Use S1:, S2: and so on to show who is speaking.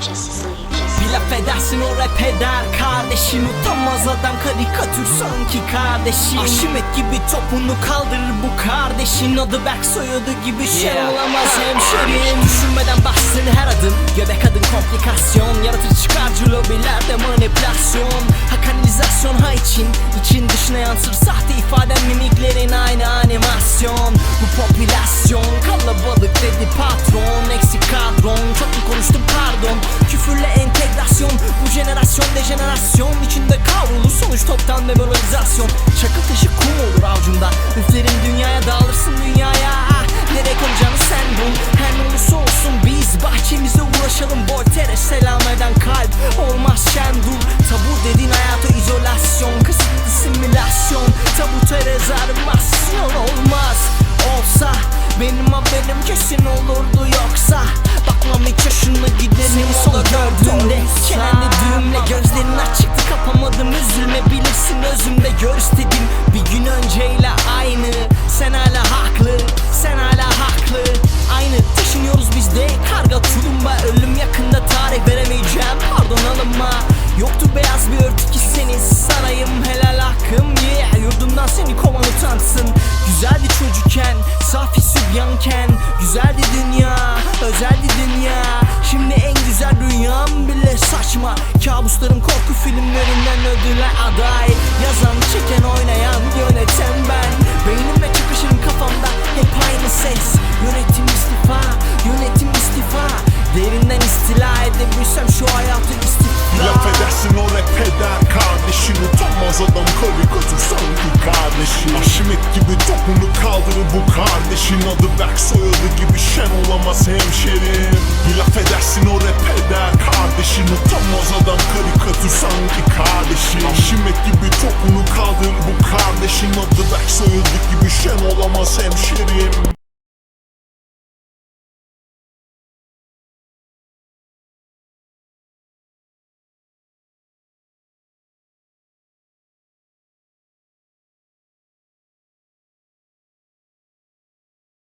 S1: Bir laf edersin o rap eder. Kardeşim Utanmaz adam karikatür sanki kardeşim. Aşimet gibi topunu kaldırır bu kardeşin. Adı Berk soyadı gibi şey olamaz hemşerim. Düşünmeden bastın her adım. Göbek adın komplikasyon. Jenerasyon dejenerasyon içinde kavrulu sonuç toptan memorizasyon Çakıl taşı kum olur avcunda tulumba Ölüm yakında tarih veremeyeceğim. Pardon alınma. Yoktu beyaz bir örtü ki seni. Sarayım helal hakkım. Yeah Yurdumdan seni kovan utansın. Güzeldi çocukken safi sübyanken. Güzeldi dünya özeldi dünya. Şimdi en güzel rüyam bile saçma. Kabuslarım korku filmlerinden ödüle aday. Yazan çeken oynayan yöneten edebilsem şu hayatı istifa
S2: Laf edersin o rap eder kardeşin Utanmaz adam karikatür sanki kardeşin Aşimet gibi topunu kaldırır bu kardeşin Adı. Berk soyadı gibi şen olamaz hemşerim. Laf edersin o rap eder kardeşin Utanmaz adam karikatür sanki kardeşin Aşimet gibi topunu kaldırır bu kardeşin Adı. Berk soyadı gibi şen olamaz hemşerim